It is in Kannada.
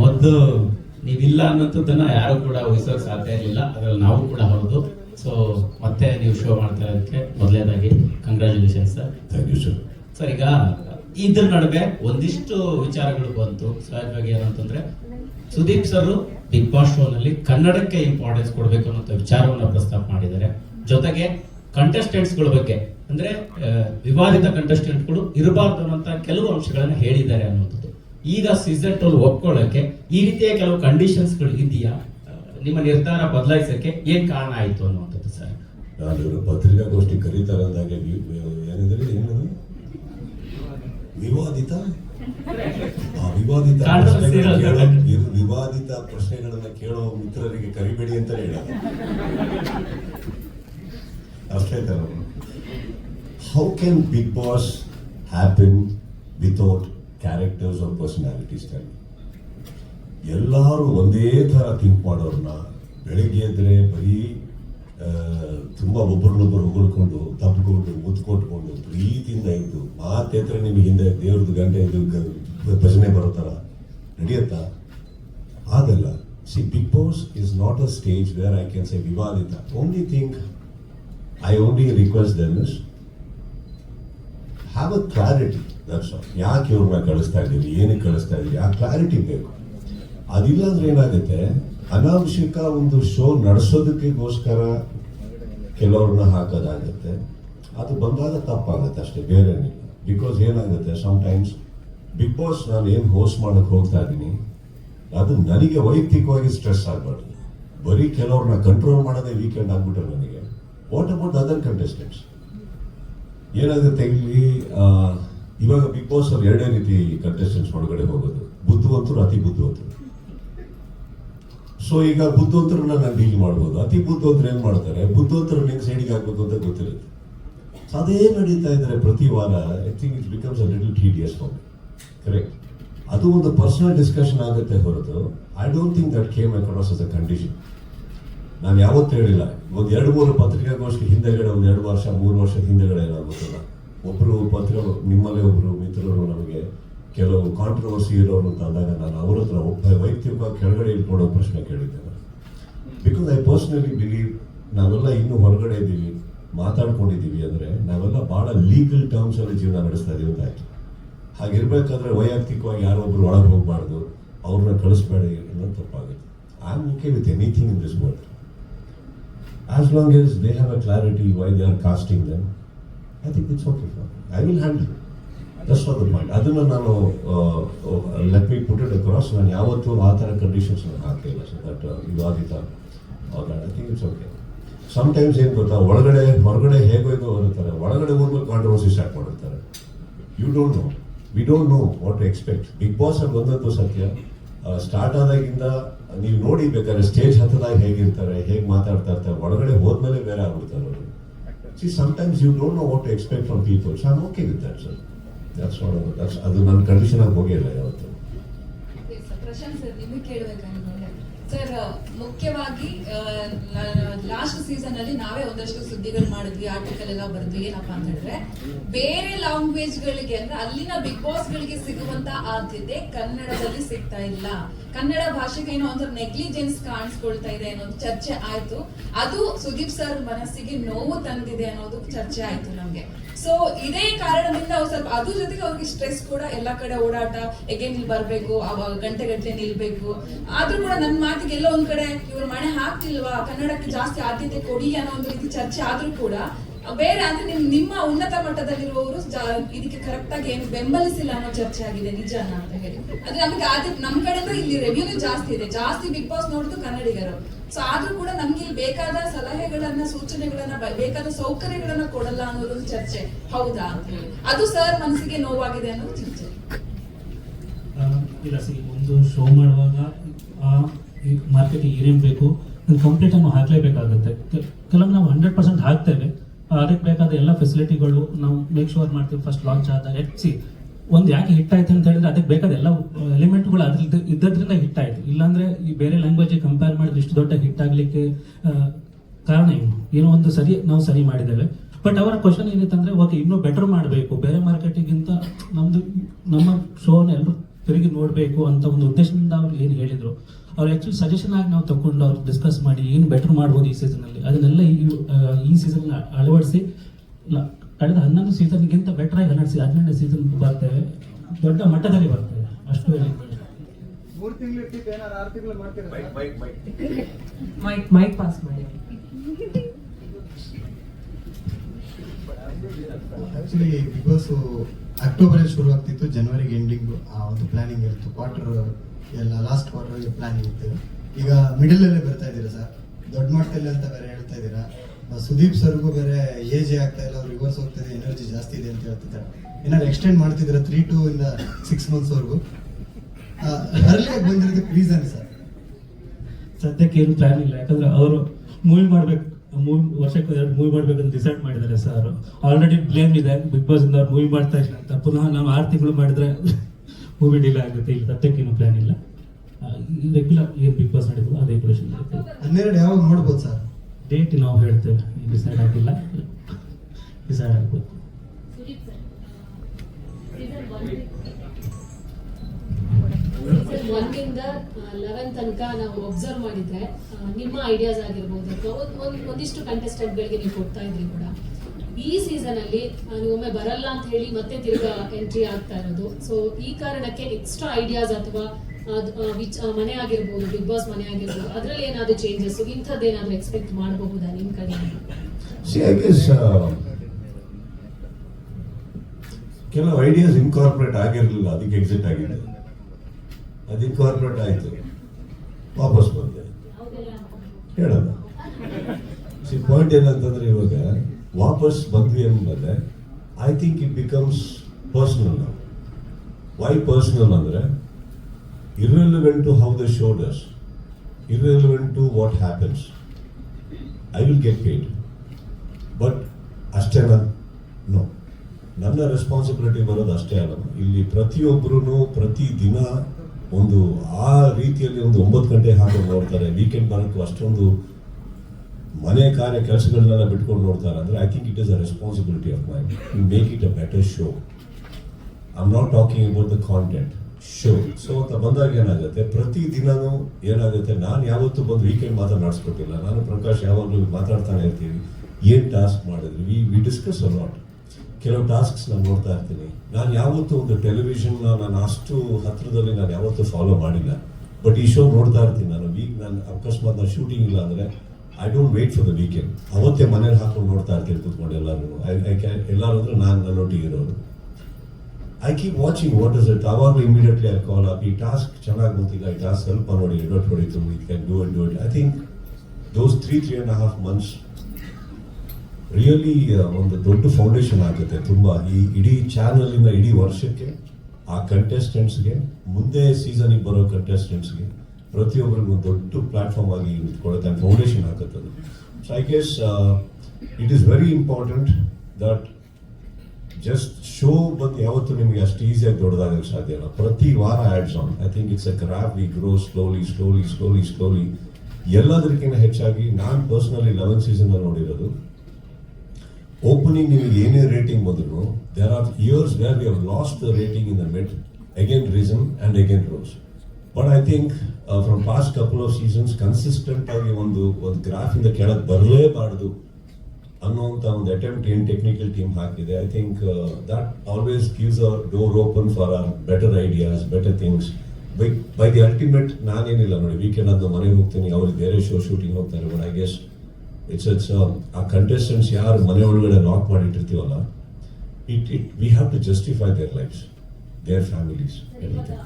ಮೊದಲು ನೀವಿಲ್ಲ ಅನ್ನೋದನ್ನ ಯಾರು ಕೂಡ ವಹಿಸೋಕೆ ಸಾಧ್ಯ ಇರಲಿಲ್ಲ. ಅದ್ರಲ್ಲಿ ನಾವು ಕೂಡ ಹೌದು ಸೊ ಮತ್ತೆ ನೀವು ಶೋ ಮಾಡ್ತಾ ಇರೋದಕ್ಕೆ ಮೊದಲನೇದಾಗಿ congratulation sir thank you sir sir ಈಗ ಇದ್ರ ನಡುವೆ ಒಂದಿಷ್ಟು ವಿಚಾರಗಳು ಬಂತು. ಸಹಜವಾಗಿ ಏನಂತಂದ್ರೆ ಸುದೀಪ್ ಸರ್ ಬಿಗ್ ಬಾಸ್ ಶೋನಲ್ಲಿ ಕನ್ನಡಕ್ಕೆ ಇಂಪಾರ್ಟೆನ್ಸ್ ಕೊಡಬೇಕು ಅನ್ನೋ ವಿಚಾರವನ್ನ ಪ್ರಸ್ತಾಪ ಮಾಡಿದ್ದಾರೆ. ಜೊತೆಗೆ ಕಂಟೆಸ್ಟೆಂಟ್ಸ್ಗಳ ಗಳ ಬಗ್ಗೆ ಅಂದ್ರೆ ವಿವಾದಿತ ಕಂಟೆಸ್ಟೆಂಟ್ಗಳು ಗಳು ಇರಬಾರ್ದು ಅನ್ನುವಂತ ಕೆಲವು ಅಂಶಗಳನ್ನು ಹೇಳಿದ್ದಾರೆ ಅನ್ನೋದು ಈಗ ಸೀಸನ್ ಟೋಲ್ ಒಪ್ಕೊಳ್ಳೋಕೆ ಈ ರೀತಿಯ ಕೆಲವು ಕಂಡೀಷನ್ಸ್ಗಳು ಇದೆಯಾ ನಿಮ್ಮ ನಿರ್ಧಾರ ಬದಲಾಯಿಸಕ್ಕೆ ಏನ್ ಕಾರಣ ಆಯಿತು ಅನ್ನುವಂಥದ್ದು ಸರ್? ನಾನು ಇವರು ಪತ್ರಿಕಾಗೋಷ್ಠಿ ಕರೀತಾರೆ ಅಂದಾಗ ಏನಿದ್ರೆ ಏನದು ವಿವಾದಿತ? ವಿವಾದಿತ ವಿವಾದಿತ ಪ್ರಶ್ನೆಗಳನ್ನ ಕೇಳೋ ಮಿತ್ರರಿಗೆ ಕರಿಬೇಡಿ ಅಂತ ಹೇಳ ಅಷ್ಟೇ ತರ how can Bigg Boss happen without characters or personalities time ಎಲ್ಲರೂ ಒಂದೇ ಥರ ಥಿಂಕ್ ಮಾಡೋರನ್ನ ಬೆಳಿಗ್ಗೆ ಎದ್ರೆ ಬರೀ ತುಂಬ ಒಬ್ಬರನ್ನೊಬ್ಬರು ಹೊಗಳ್ಕೊಂಡು ತಬ್ಕೊಂಡು ಮುತ್ಕೊಟ್ಕೊಂಡು ಪ್ರೀತಿಯಿಂದ ಇದ್ದು ಮಾತೇತ್ರ ನಿಮಗೆ ಹಿಂದೆ ದೇವ್ರದ್ದು ಗಂಟೆ ಇದು ಭಜನೆ ಬರೋ ಥರ ನಡೆಯುತ್ತಾ? ಆಗಲ್ಲ see Bigg Boss is not a stage where I can say ವಿವಾದಿತ. Only think I only request then have a clarity that's ಯಾಕೆ ಇವ್ರನ್ನ ಕಳಿಸ್ತಾ ಇದ್ದೀವಿ ಏನಕ್ಕೆ ಕಳಿಸ್ತಾ ಇದ್ದೀವಿ ಆ ಕ್ಲಾರಿಟಿ ಬೇಕು. ಅದಿಲ್ಲ ಅಂದ್ರೆ ಏನಾಗುತ್ತೆ? ಅನಾವಶ್ಯಕ ಒಂದು ಶೋ ನಡೆಸೋದಕ್ಕೋಸ್ಕರ ಕೆಲವ್ರನ್ನ ಹಾಕೋದಾಗುತ್ತೆ. ಅದು ಬಂದಾಗ ತಪ್ಪಾಗುತ್ತೆ ಅಷ್ಟೇ, ಬೇರೆ ಬಿಕಾಸ್ ಏನಾಗುತ್ತೆ? ಟೈಮ್ಸ್ ಬಿಗ್ ಬಾಸ್ ನಾನು ಏನು ಹೋಸ್ಟ್ ಮಾಡಕ್ಕೆ ಹೋಗ್ತಾ ಇದ್ದೀನಿ, ಅದು ನನಗೆ ವೈಯಕ್ತಿಕವಾಗಿ ಸ್ಟ್ರೆಸ್ ಆಗಬಾರ್ದು. ಬರೀ ಕೆಲವ್ರನ್ನ ಕಂಟ್ರೋಲ್ ಮಾಡೋದೇ ವೀಕೆಂಡ್ ಆಗ್ಬಿಟ್ಟು ನನಗೆ. ವಾಟ್ ಅಬೌಟ್ ಅದರ್ ಕಂಟೆಸ್ಟೆಂಟ್ಸ್ ಏನಾಗುತ್ತೆ ಇಲ್ಲಿ ಇವಾಗ ಬಿಗ್ ಬಾಸ್ ಅಲ್ಲಿ ಎರಡೇ ರೀತಿ ಕಂಟೆಸ್ಟೆಂಟ್ಸ್ ಒಳಗಡೆ ಹೋಗೋದು. ಬುದ್ಧಿವಂತರು ಅತಿ ಬುದ್ಧಿವಂತರು ಸೊ ಈಗ ಬುದ್ಧಿವಂತರನ್ನ ನಾನು ಡೀಲ್ ಮಾಡ್ಬೋದು. ಅತಿ ಬುದ್ಧಿವಂತರು ಏನ್ ಮಾಡ್ತಾರೆ? ಬುದ್ಧಿವಂತರು ಹೆಂಗೆ ಸೈಡಿಗೆ ಹಾಕ್ಬೇಕು ಅಂತ ಗೊತ್ತಿರುತ್ತೆ. ಅದೇ ನಡೀತಾ ಇದ್ದಾರೆ ಪ್ರತಿ ವಾರ I think it becomes a little tedious for correct ಅದು ಒಂದು ಪರ್ಸನಲ್ ಡಿಸ್ಕಷನ್ ಆಗುತ್ತೆ ಹೊರತು. I don't think that came as a condition ನಾನು ಯಾವತ್ತೂ ಹೇಳಿಲ್ಲ. ಒಂದು ಎರಡು ಮೂರು ಪತ್ರಿಕಾಗೋಷ್ಠಿ ಹಿಂದೆಗಡೆ, ಒಂದು ಎರಡು ವರ್ಷ, ಮೂರು ವರ್ಷ ಹಿಂದೆಗಡೆ ಏನಾಗುತ್ತಲ್ಲ ಒಬ್ಬರು ಪತ್ರ ನಿಮ್ಮಲ್ಲೇ ಒಬ್ಬರು ಮಿತ್ರರು ನಮಗೆ ಕೆಲವು ಕಾಂಟ್ರವರ್ಸಿ ಇರೋರು ಅಂತ ಅಂದಾಗ ನಾನು ಅವ್ರ ಹತ್ರ ಒಬ್ಬ ವೈಯಕ್ತಿಕವಾಗಿ ಕೆಳಗಡೆ ಇಟ್ಕೊಡೋ ಪ್ರಶ್ನೆ ಕೇಳಿದ್ದೇನೆ. ಬಿಕಾಸ್ ಐ ಪರ್ಸ್ನಲಿ ಬಿಲೀವ್ ನಾವೆಲ್ಲ ಇನ್ನೂ ಹೊರಗಡೆ ಇದ್ದೀವಿ, ಮಾತಾಡ್ಕೊಂಡಿದ್ದೀವಿ ಅಂದರೆ ನಾವೆಲ್ಲ ಭಾಳ ಲೀಗಲ್ ಟರ್ಮ್ಸ್ ಅಲ್ಲಿ ಜೀವನ ನಡೆಸ್ತಾ ಇದೀವಿ ಅಂತ ಆಯ್ತು. ಹಾಗಿರ್ಬೇಕಾದ್ರೆ ವೈಯಕ್ತಿಕವಾಗಿ ಯಾರೊಬ್ಬರು ಒಳಗೆ ಹೋಗಬಾರ್ದು, ಅವ್ರನ್ನ ಕಳಿಸ್ಬೇಡಿ ಅನ್ನೋದು ತಪ್ಪಾಗುತ್ತೆ. I am okay with anything in this world as long as they have a clarity why they are casting them, I think it's okay for me. I will handle it. That's not the point ಅದನ್ನು ನಾನು let me put it across ನಾನು ಯಾವತ್ತೂ ಆ ಥರ ಕಂಡೀಷನ್ಸ್ ನಾನು ಹಾಕಿಲ್ಲ ಸೊ ದಟ್ ವಿವಾದಿತ I think it's okay sometimes ಏನು ಗೊತ್ತಾ ಒಳಗಡೆ ಹೊರಗಡೆ ಹೇಗೋ ಬರುತ್ತಾರೆ ಒಳಗಡೆ ಹೋದ್ಮೇಲೆ ಕಾಂಟ್ರವರ್ಸಿ ಸ್ಟಾರ್ಟ್ ಮಾಡಿರ್ತಾರೆ you don't know we don't know what to expect Bigg Boss ಅಲ್ಲಿ ಬಂದದ್ದು ಸತ್ಯ. ಸ್ಟಾರ್ಟ್ ಆದಾಗಿಂದ ನೀವು ನೋಡಿ ಬೇಕಾದ್ರೆ ಸ್ಟೇಜ್ ಹತ್ತದಾಗ ಹೇಗಿರ್ತಾರೆ, ಹೇಗೆ ಮಾತಾಡ್ತಾ ಇರ್ತಾರೆ, ಒಳಗಡೆ ಹೋದ್ಮೇಲೆ ಬೇರೆ ಆಗ್ಬಿಡ್ತಾರೆ ಅವರು see sometimes you don't know what to expect from people so ಅದು okay with sir that's what that's ಅದು ನನ್ನ ಕಂಡೀಷನ್ ಆಗಿ ಹೋಗಿಲ್ಲ ಯಾವತ್ತು. ಪ್ರಶಾಂತ್ ಸರ್, ನಿಮಗೆ ಕೇಳಬೇಕಂದ್ರೆ ಸರ್, ಮುಖ್ಯವಾಗಿ ಲಾಸ್ಟ್ ಸೀಸನ್ ಅಲ್ಲಿ ನಾವೇ ಒಂದಷ್ಟು ಸುದ್ದಿಗಳು ಮಾಡಿದ್ವಿ ಆರ್ಟಿಕಲ್ ಎಲ್ಲ ಬರೆದ್ವಿ, ಏನಪ್ಪಾ ಅಂತ ಹೇಳಿದ್ರೆ, ಬೇರೆ ಲ್ಯಾಂಗ್ವೇಜ್ ಗಳಿಗೆ ಅಂದ್ರೆ ಅಲ್ಲಿನ ಬಿಗ್ ಬಾಸ್ ಗಳಿಗೆ ಸಿಗುವಂತ ಆದ್ಯತೆ ಕನ್ನಡದಲ್ಲಿ ಸಿಗ್ತಾ ಇಲ್ಲ. ಕನ್ನಡ ಭಾಷೆಗೆ ಏನೋ ಒಂದು ನೆಗ್ಲಿಜೆನ್ಸ್ ಕಾಣಿಸ್ಕೊಳ್ತಾ ಇದೆ ಅನ್ನೋ ಚರ್ಚೆ ಆಯ್ತು. ಅದು ಸುದೀಪ್ ಸರ್ ಮನಸ್ಸಿಗೆ ನೋವು ತಂದಿದೆ ಅನ್ನೋದು ಚರ್ಚೆ ಆಯ್ತು ನಮ್ಗೆ. ಸೊ ಇದೇ ಕಾರಣದಿಂದ ಅವ್ರು ಸ್ವಲ್ಪ ಅದ್ರ ಜೊತೆಗೆ ಅವ್ರಿಗೆ ಸ್ಟ್ರೆಸ್ ಕೂಡ ಎಲ್ಲ ಕಡೆ ಓಡಾಟ ಎಗೇನ್ ಇಲ್ಲಿ ಬರ್ಬೇಕು, ಅವಾಗ ಗಂಟೆ ಗಂಟೆ ನಿಲ್ಬೇಕು. ಆದ್ರೂ ಕೂಡ ನನ್ನ ಮಾತಿಗೆ ಎಲ್ಲೋ ಒಂದ್ ಕಡೆ, ಇವ್ರ ಮನೆ ಹಾಕ್ತಿಲ್ವಾ? ಕನ್ನಡಕ್ಕೆ ಜಾಸ್ತಿ ಆದ್ಯತೆ ಕೊಡಿ ಅನ್ನೋ ಒಂದು ರೀತಿ ಚರ್ಚೆ ಆದ್ರೂ ಕೂಡ ಬೇರೆ ಅಂದ್ರೆ ನಿಮ್ ನಿಮ್ಮ ಉನ್ನತ ಮಟ್ಟದಲ್ಲಿರುವವರು ಇದಕ್ಕೆ ಕರೆಕ್ಟ್ ಆಗಿ ಏನು ಬೆಂಬಲಿಸಿಲ್ಲ ಅನ್ನೋ ಚರ್ಚೆ ಆಗಿದೆ ನಿಜಾನ ಅಂತ ಹೇಳಿ. ಅದು ನಮ್ಗೆ ಆದ್ಯತೆ ನಮ್ ಕಡೆ ಇಲ್ಲಿ ರೆವ್ಯೂನು ಜಾಸ್ತಿ ಇದೆ. ಜಾಸ್ತಿ ಬಿಗ್ ಬಾಸ್ ನೋಡುದು ಕನ್ನಡಿಗರು. ಸೊ ಆದ್ರೂ ಕೂಡ ನಮ್ಗೆ ಇಲ್ಲಿ ಬೇಕಾದ ಸಲಹೆಗಳನ್ನ, ಸೂಚನೆಗಳನ್ನ ಬೇಕಾದ ಸೌಕರ್ಯಗಳನ್ನ ಕೊಡಲ್ಲ ಅನ್ನೋದೊಂದು ಚರ್ಚೆ. ಹೌದಾ ಅಂತ ಹೇಳಿ. ಅದು ಸರ್ ಮನಸ್ಸಿಗೆ ನೋವಾಗಿದೆ ಅನ್ನೋದು ಚರ್ಚೆ. ಒಂದು ಶೋ ಮಾಡುವಾಗ, ಆ ಮಾರ್ಕೆಟಿಗೆ ಏನೇನು ಬೇಕು ಕಂಪ್ಲೀಟ್ ಅನ್ನು ಹಾಕಲೇಬೇಕಾಗುತ್ತೆ. ಕೆಲವೊಮ್ಮೆ ನಾವು ಹಂಡ್ರೆಡ್ ಪರ್ಸೆಂಟ್ ಹಾಕ್ತೇವೆ. ಅದಕ್ಕೆ ಬೇಕಾದ ಎಲ್ಲ ಫೆಸಿಲಿಟಿಗಳು ನಾವು ಮೇಕ್ ಶೋರ್ ಮಾಡ್ತೀವಿ. ಫಸ್ಟ್ ಲಾಂಚ್ ಆದ ಸಿ ಒಂದು ಯಾಕೆ ಹಿಟ್ ಆಯ್ತು ಅಂತ ಹೇಳಿದ್ರೆ ಅದಕ್ಕೆ ಬೇಕಾದ ಎಲ್ಲ ಎಲಿಮೆಂಟ್ಗಳು ಅದ್ರದ್ದು ಇದ್ದದ್ರಿಂದ ಹಿಟ್ ಆಯ್ತು ಇಲ್ಲಾಂದ್ರೆ ಈ ಬೇರೆ ಲ್ಯಾಂಗ್ವೇಜ್ ಕಂಪೇರ್ ಮಾಡಿದ್ರೆ ಇಷ್ಟು ದೊಡ್ಡ ಹಿಟ್ ಆಗಲಿಕ್ಕೆ ಕಾರಣ ಏನು? ಏನೋ ಒಂದು ಸರಿ, ನಾವು ಸರಿ ಮಾಡಿದ್ದೇವೆ. ಬಟ್ ಅವರ ಕ್ವಶನ್ ಏನಿತ್ತಂದ್ರೆ ಓಕೆ ಇನ್ನೂ ಬೆಟರ್ ಮಾಡಬೇಕು. ಬೇರೆ ಮಾರ್ಕೆಟಿಗಿಂತ ನಮ್ದು, ನಮ್ಮ ಶೋನ ಎಲ್ಲರೂ ತಿರುಗಿ ನೋಡಬೇಕು ಅಂತ ಒಂದು ಉದ್ದೇಶದಿಂದ ಅವ್ರು ಏನು ಹೇಳಿದ್ರು. ಅವ್ರು ಆ್ಯಕ್ಚುಲಿ ಸಜೆಷನ್ ಆಗಿ ನಾವು ತಗೊಂಡು ಅವ್ರು ಡಿಸ್ಕಸ್ ಮಾಡಿ ಏನು ಬೆಟರ್ ಮಾಡ್ಬೋದು ಈ ಸೀಸನಲ್ಲಿ ಅದನ್ನೆಲ್ಲ ಈ ಈ ಸೀಸನ್ ಅಳವಡಿಸಿ ಕಳೆದ ಹನ್ನೊಂದು ಸೀಸನ್ಗಿಂತ ಬೆಟರ್ ಆಗಿ ಹನ್ನೆರಡು ಸೀಸನ್ ಹನ್ನೆರಡು ಸೀಸನ್ ಬರ್ತೇವೆ. ದೊಡ್ಡ ಮಟ್ಟದಲ್ಲಿ ಬರ್ತೇವೆ. ಅಷ್ಟು ಮೈಕ್ ಮೈಕ್ ಪಾಸ್ ಮಾಡಿ. ಆಕ್ಚುಲಿ ಬಿಗ್ ಬಾಸ್ ಅಕ್ಟೋಬರ್ ಶುರು ಆಗ್ತಿತ್ತು ಜನವರಿಗೆ ಆ ಒಂದು ಪ್ಲಾನಿಂಗ್ ಇತ್ತು ಕ್ವಾರ್ಟರ್ ಎಲ್ಲ ಲಾಸ್ಟ್ ಕ್ವಾರ್ಟರ್ ಪ್ಲಾನಿಂಗ್ ಇತ್ತು ಈಗ ಮಿಡಲ್ ಅಲ್ಲೇ ಬರ್ತಾ ಇದ್ದೀರಾ ಸರ್ ದೊಡ್ಡ ಮಟ್ಟದಲ್ಲಿ ಅಂತ ಬೇರೆ ಹೇಳ್ತಾ ಇದ್ದೀರಾ? ಸುದೀಪ್ ಸರ್ಗೂ ಬೇರೆ ಏಜ್ ಆಗ್ತಾ ಇಲ್ಲ ರಿವರ್ಸ್ ಹೋಗ್ತಿದೆ ಎನರ್ಜಿ ಜಾಸ್ತಿ ಇದೆ ಅಂತ ಹೇಳ್ತಿದ್ದಾರೆ ಏನಾದ್ರು ಎಕ್ಸ್ಟೆಂಡ್ ಮಾಡ್ತಿದ್ದೀರಾ ತ್ರೀ ಟು ಇಂದ ಸಿಕ್ಸ್ ಮಂತ್ಸ್ ವರೆಗೂ? ಅರ್ಲಿಯಾಗಿ ಬಂದಿರೋದಕ್ಕೆ ರೀಸನ್ ಸರ್ ಸದ್ಯಕ್ಕೆ ಏನು ಪ್ಲಾನ್ ಇಲ್ಲ. ಯಾಕಂದ್ರೆ ಅವರು ಮೂವಿ ಮಾಡ್ಬೇಕು, ಮೂವಿ, ವರ್ಷಕ್ಕೆ ಎರಡು ಮೂವಿ ಮಾಡ್ಬೇಕಂತ ಡಿಸೈಡ್ ಮಾಡಿದ್ದಾರೆ ಸರ್ ಆಲ್ರೆಡಿ ಬ್ಲೇಮ್ ಇದೆ, ಬಿಗ್ ಬಾಸ್ ಇಂದ ಮೂವಿ ಮಾಡ್ತಾ ಇಲ್ಲ ಅಂತ. ಪುನಃ ನಾವು ಆರು ತಿಂಗಳು ಮಾಡಿದ್ರೆ ಮೂವಿ ಡಿಲೇ ಆಗುತ್ತೆ ಇಲ್ಲಿ ಸದ್ಯಕ್ಕೇನು ಪ್ಲಾನ್ ಇಲ್ಲ. ರೆಗ್ಯುಲರ್ ಏನು ಬಿಗ್ ಬಾಸ್ ನಡೀತದೆ ಅದೇ ಕ್ವಶನ್ ಹನ್ನೆರಡು ಯಾವಾಗ ನೋಡ್ಬೋದು ಸರ್ ಡೇಟ್ ನಾವು ಹೇಳ್ತೇವೆ ಡಿಸೈಡ್ ಆಗಿಲ್ಲ. ಡಿಸೈಡ್ ಆಗ್ಬೋದು. ಒಂದಿಂದ ಲೆವೆನ್ ತನಕ ನಾವು ಒಬ್ಸರ್ವ್ ಮಾಡಿದ್ರೆ ನಿಮ್ಮ ಐಡಿಯಾಸ್ ಆಗಿರ್ಬೋದು ಒಂದಿಷ್ಟು contestant-ಗಳಿಗೆ ನೀವು ಕೊಡ್ತಾ ಇದ್ರಿ ಕೂಡ. ಈ ಸೀಸನ್ ಅಲ್ಲಿ ನಾನು ಒಮ್ಮೆ ಬರಲ್ಲ ಅಂತ ಹೇಳಿ ಮತ್ತೆ ತಿರ್ಗಾ ಎಂಟ್ರಿ ಆಗ್ತಾ ಇರೋದು. ಸೊ ಈ ಕಾರಣಕ್ಕೆ ಎಕ್ಸ್ಟ್ರಾ ಐಡಿಯಾಸ್ ಅಥವಾ ವಿಚ್ ಮನೆ ಆಗಿರ್ಬೋದು ಬಿಗ್ ಬಾಸ್ ಮನೆ ಆಗಿರ್ಬೋದು ಅದರಲ್ಲಿ ಏನಾದ್ರು ಚೇಂಜಸ್ ಇಂಥದ್ದೇನಾದ್ರೂ ಎಕ್ಸ್ಪೆಕ್ಟ್ ಮಾಡಬಹುದಾ ನಿಮ್ ಕಡೆ? ಕೆಲವು ಐಡಿಯಾಸ್ ಇನ್ಕಾರ್ಪೊರೇಟ್ ಆಗಿರಲಿಲ್ಲ ಅದಕ್ಕೆ ಎಕ್ಸಿಟ್ ಆಗಿದೆ. ಅದು ಇನ್ಕಾರ್ಪೊರೇಟ್ ಆಯಿತು. ವಾಪಸ್ ಬಂದೆ. ಹೇಳೋಣ. ಪಾಯಿಂಟ್ ಏನಂತಂದ್ರೆ ಇವಾಗ ವಾಪಸ್ ಬಂದ್ವಿ ಅಂದಮೇಲೆ I think it becomes personal why personal ಅಂದರೆ irrelevant to how the shoulders irrelevant to what happens I will get paid but ಅಷ್ಟೇನಾ ನೋ ನನ್ನ ರೆಸ್ಪಾನ್ಸಿಬಿಲಿಟಿ ಬರೋದು ಅಷ್ಟೇ ಅಲ್ಲ. ಇಲ್ಲಿ ಪ್ರತಿಯೊಬ್ಬರೂ ಪ್ರತಿ ದಿನ ಒಂದು ಆ ರೀತಿಯಲ್ಲಿ ಒಂದು ಒಂಬತ್ತು ಗಂಟೆ ಹಾಕೊಂಡು ನೋಡ್ತಾರೆ. ವೀಕೆಂಡ್ ಬರೋಕ್ಕೂ ಅಷ್ಟೊಂದು ಮನೆ ಕಾರ್ಯ ಕೆಲಸಗಳನ್ನೆಲ್ಲ ಬಿಟ್ಕೊಂಡು ನೋಡ್ತಾರೆ ಅಂದರೆ I think it is a responsibility of my make it a better show I am not talking about the content show so ಅಂತ ಬಂದಾಗ ಏನಾಗುತ್ತೆ? ಪ್ರತಿ ದಿನವೂ ಏನಾಗುತ್ತೆ? ನಾನು ಯಾವತ್ತೂ ಬಂದು ವೀಕೆಂಡ್ ಮಾತ್ರ ನಡೆಸ್ಕೊಟ್ಟಿಲ್ಲ ನಾನು ಪ್ರಕಾಶ್ ಯಾವಾಗಲೂ ಮಾತಾಡ್ತಾನೆ ಇರ್ತೀವಿ. ಏನು ಟಾಸ್ಕ್ ಮಾಡಿದ್ವಿ we we discuss a lot ಕೆಲವು ಟಾಸ್ಕ್ಸ್ ನಾನು ನೋಡ್ತಾ ಇರ್ತೀನಿ. ನಾನು ಯಾವತ್ತೂ ಒಂದು ಟೆಲಿವಿಷನ್ನ ನಾನು ಅಷ್ಟು ಹತ್ರದಲ್ಲಿ ನಾನು ಯಾವತ್ತೂ ಫಾಲೋ ಮಾಡಿಲ್ಲ. ಬಟ್ ಈ ಶೋ ನೋಡ್ತಾ ಇರ್ತೀನಿ ನಾನು. ವೀಕ್ ನಾನು ಅಕಸ್ಮಾತ್ ನಾನು ಶೂಟಿಂಗ್ ಇಲ್ಲ ಅಂದರೆ I don't wait for the weekend ಅವತ್ತೇ ಮನೇಲಿ ಹಾಕೊಂಡು ನೋಡ್ತಾ ಇರ್ತೀನಿ ಕೂತ್ಕೊಂಡು ಎಲ್ಲರೂ ಐ ಐ ಕ್ಯಾನ್ ಎಲ್ಲರೂ ಅಂದ್ರೆ ನಾನು ನನ್ನೊಟ್ಟಿಗೆ ಇರೋರು. I keep watching what is it ಅವಾಗ ಇಮಿಡಿಯೇಟ್ಲಿ ಐ ಕಾಲ್ ಅಪ್ ಈ ಟಾಸ್ಕ್ ಚೆನ್ನಾಗಿ ಗೊತ್ತಿಲ್ಲ ಈ ಟಾಸ್ಕ್ ಸ್ವಲ್ಪ ನೋಡಿ, ಎಡೋಟ್ ಹೊಡಿತು it can do and do it I think those three three and half months really ಒಂದು ದೊಡ್ಡ ಫೌಂಡೇಶನ್ ಆಗುತ್ತೆ ತುಂಬ. ಈ ಇಡೀ ಚಾನಲಿನ ಇಡೀ ವರ್ಷಕ್ಕೆ, ಆ ಕಂಟೆಸ್ಟೆಂಟ್ಸ್ಗೆ ಮುಂದೆ ಸೀಸನಿಗೆ ಬರೋ ಕಂಟೆಸ್ಟೆಂಟ್ಸ್ಗೆ ಪ್ರತಿಯೊಬ್ಬರಿಗೂ ದೊಡ್ಡ ಪ್ಲಾಟ್ಫಾರ್ಮ್ ಆಗಿ ನಿಂತ್ಕೊಳ್ಳುತ್ತೆ ಆ್ಯಂಡ್ ಫೌಂಡೇಶನ್ ಆಗುತ್ತೆ so I guess it is very important that just show ಬಂದು ಯಾವತ್ತೂ ನಿಮಗೆ ಅಷ್ಟು ಈಸಿಯಾಗಿ ದೊಡ್ಡದಾಗಲು ಸಾಧ್ಯ ಇಲ್ಲ. ಪ್ರತಿ ವಾರ ads on I think it's a graph we grow slowly slowly slowly slowly ಎಲ್ಲದಕ್ಕಿಂತ ಹೆಚ್ಚಾಗಿ ನಾನು ಪರ್ಸ್ನಲಿ ಲೆವೆನ್ ಸೀಸನ್ ನೋಡಿರೋದು. ಓಪನಿಂಗ್ ನಿಮಗೆ ಏನೇ ರೇಟಿಂಗ್ ಬಂದ್ರು there are years where we have lost the rating in the mid again reason and again rose but I think from past couple of seasons consistent ಆಗಿ ಒಂದು ಒಂದು ಗ್ರಾಫ್ ಇಂದ ಕೆಳಗೆ ಬರಲೇಬಾರದು ಅನ್ನೋಂಥ ಒಂದು ಅಟೆಂಪ್ಟ್ ಏನು ಟೆಕ್ನಿಕಲ್ ಟೀಮ್ ಹಾಕಿದೆ. I think that always gives our door open for our better ideas better things by by the ultimate ನಾನೇನಿಲ್ಲ ನೋಡಿ ವೀಕೆಂಡ್ ಅದು ಮನೆಗೆ ಹೋಗ್ತೀನಿ ಅವ್ರಿಗೆ ಬೇರೆ ಶೋ ಶೂಟಿಂಗ್ ಹೋಗ್ತಾರೆ but I guess it's it's a contestants ಯಾರು ಮನೆ ಒಳಗಡೆ lock ಮಾಡಿಟ್ಟಿರ್ತೀವಲ್ಲ it it we have to justify their life's their families ಇವಾಗ